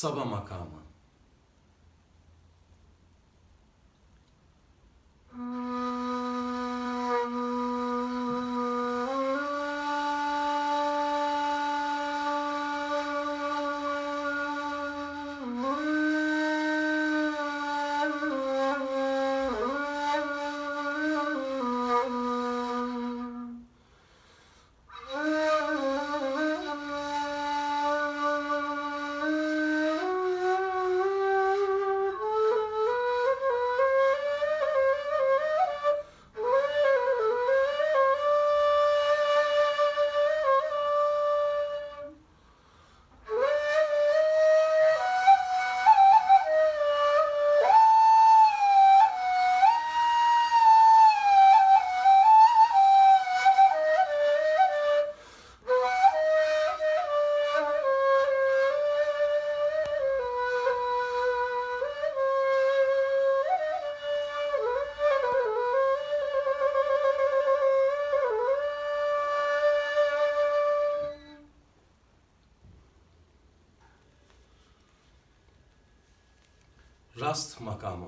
Sabah makamı. Rast makamı.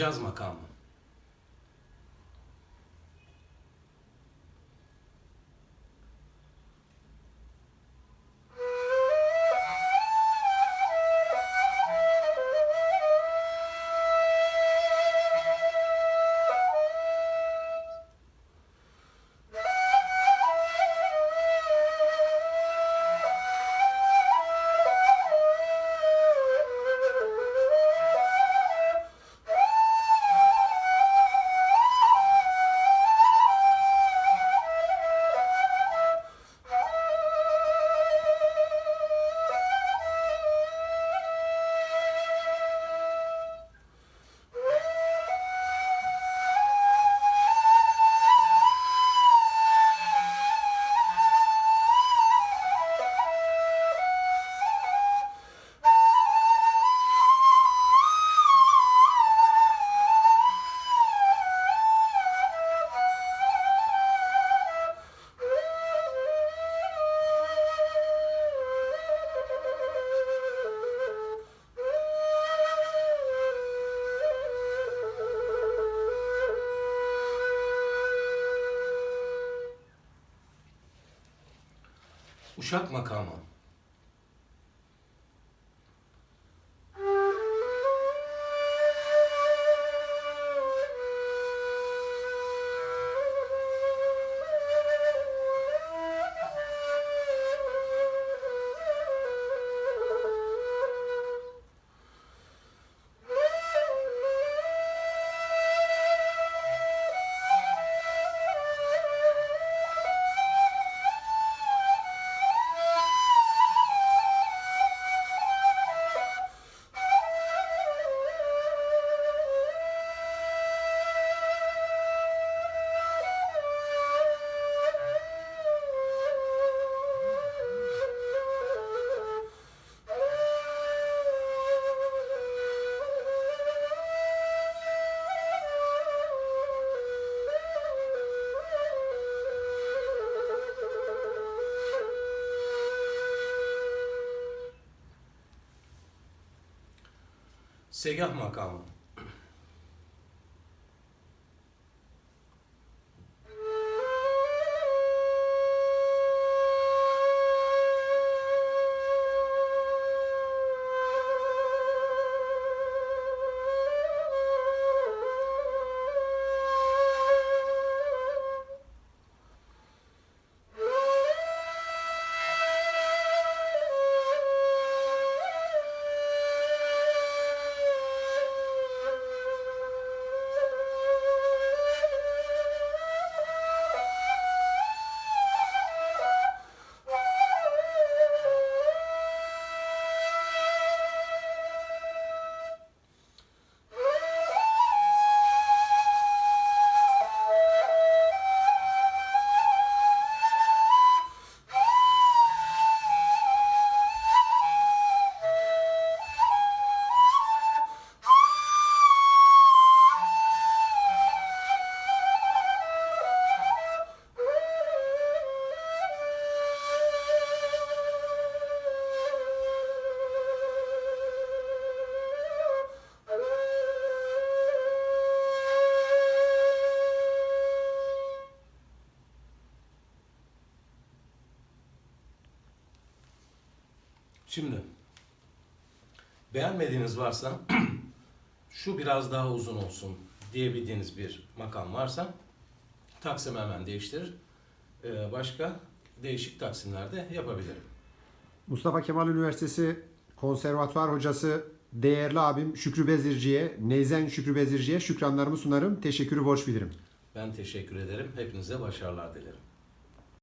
Hicaz makamı. Uşak makamı. Segah makamı. Şimdi beğenmediğiniz varsa şu biraz daha uzun olsun diyebildiğiniz bir makam varsa taksim hemen değiştirir. Ee, başka değişik taksimlerde yapabilirim. Mustafa Kemal Üniversitesi konservatuvar hocası değerli abim Şükrü Bezirci'ye, Neyzen Şükrü Bezirci'ye şükranlarımı sunarım. Teşekkürü borç bilirim. Ben teşekkür ederim. Hepinize başarılar dilerim.